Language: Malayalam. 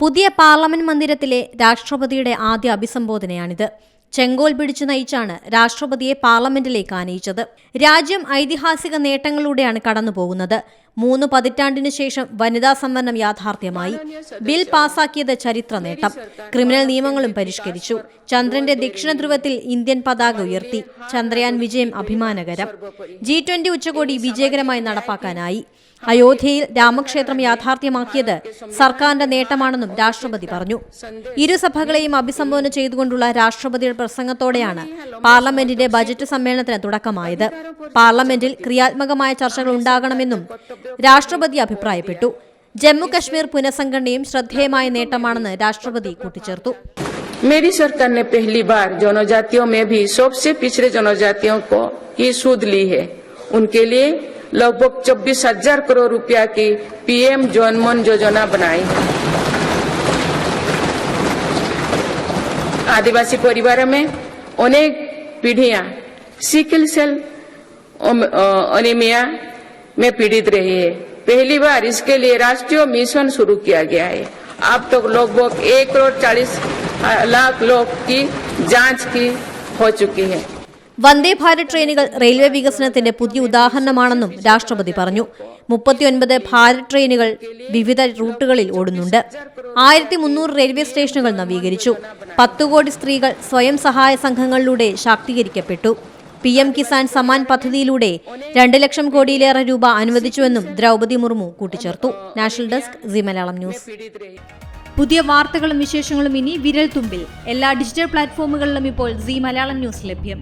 പുതിയ പാർലമെന്റ് മന്ദിരത്തിലെ രാഷ്ട്രപതിയുടെ ആദ്യ അഭിസംബോധനയാണിത്. ചെങ്കോൽ പിടിച്ചു നയിച്ചാണ് രാഷ്ട്രപതിയെ പാർലമെന്റിലേക്ക് ആനയിച്ചത്. രാജ്യം ഐതിഹാസിക നേട്ടങ്ങളിലൂടെയാണ് കടന്നുപോകുന്നത്. മൂന്ന് പതിറ്റാണ്ടിനു ശേഷം വനിതാ സംവരണം യാഥാർത്ഥ്യമായി. ബിൽ പാസാക്കിയത് ചരിത്ര നേട്ടം. ക്രിമിനൽ നിയമങ്ങളും പരിഷ്കരിച്ചു. ചന്ദ്രന്റെ ദക്ഷിണ ധ്രുവത്തിൽ ഇന്ത്യൻ പതാക ഉയർത്തി. ചന്ദ്രയാൻ വിജയം അഭിമാനകരം. ജി ട്വന്റി ഉച്ചകോടി വിജയകരമായി നടപ്പാക്കാനായി. അയോധ്യയിൽ രാമക്ഷേത്രം യാഥാർത്ഥ്യമാക്കിയത് സർക്കാരിന്റെ നേട്ടമാണെന്നും രാഷ്ട്രപതി പറഞ്ഞു. ഇരുസഭകളെയും അഭിസംബോധന ചെയ്തുകൊണ്ടുള്ള രാഷ്ട്രപതിയുടെ പ്രസംഗത്തോടെയാണ് പാർലമെന്റിന്റെ ബജറ്റ് സമ്മേളനത്തിന് തുടക്കമായത്. പാർലമെന്റിൽ ക്രിയാത്മകമായ ചർച്ചകൾ ഉണ്ടാകണമെന്നും രാഷ്ട്രപതി അഭിപ്രായപ്പെട്ടു ജമ്മു കശ്മീർ പുനഃസംഘടനയും ശ്രദ്ധേയമായ നേട്ടമാണെന്ന് രാഷ്ട്രപതി കൂട്ടിച്ചേർത്തു मेरी सरकार ने पहली बार जनजातियों में भी सबसे पिछड़े जनजातियों को की सूद ली है उनके लिए लगभग चौबीस हजार करोड़ रुपया की पीएम जनमन योजना बनाई है आदिवासी परिवारों में अनेक पीढ़ियां सिकल सेल अनिमिया में पीड़ित रही है पहली बार इसके लिए राष्ट्रीय मिशन शुरू किया गया है अब तक लगभग एक करोड़ चालीस लाख लोग की जांच की हो चुकी है വന്ദേ ഭാരത് ട്രെയിനുകൾ റെയിൽവേ വികസനത്തിന്റെ പുതിയ ഉദാഹരണമാണെന്നും രാഷ്ട്രപതി പറഞ്ഞു മുപ്പത്തിയൊൻപത് ഭാരത് ട്രെയിനുകൾ വിവിധ റൂട്ടുകളിൽ ഓടുന്നുണ്ട് ആയിരത്തി മുന്നൂറ് റെയിൽവേ സ്റ്റേഷനുകൾ നവീകരിച്ചു പത്തു കോടി സ്ത്രീകൾ സ്വയം സഹായ സംഘങ്ങളിലൂടെ ശാക്തീകരിക്കപ്പെട്ടു പി എം കിസാൻ സമ്മാൻ പദ്ധതിയിലൂടെ രണ്ട് ലക്ഷം കോടിയിലേറെ രൂപ അനുവദിച്ചുവെന്നും ദ്രൗപതി മുർമു കൂട്ടിച്ചേർത്തു. National desk C Malayalam news. പുതിയ വാർത്തകളും വിശേഷങ്ങളും ഇനി വിരൽ തുമ്പിൽ എല്ലാ ഡിജിറ്റൽ പ്ലാറ്റ്ഫോമുകളിലും ഇപ്പോൾ സി മലയാളം ന്യൂസ് ലഭ്യം.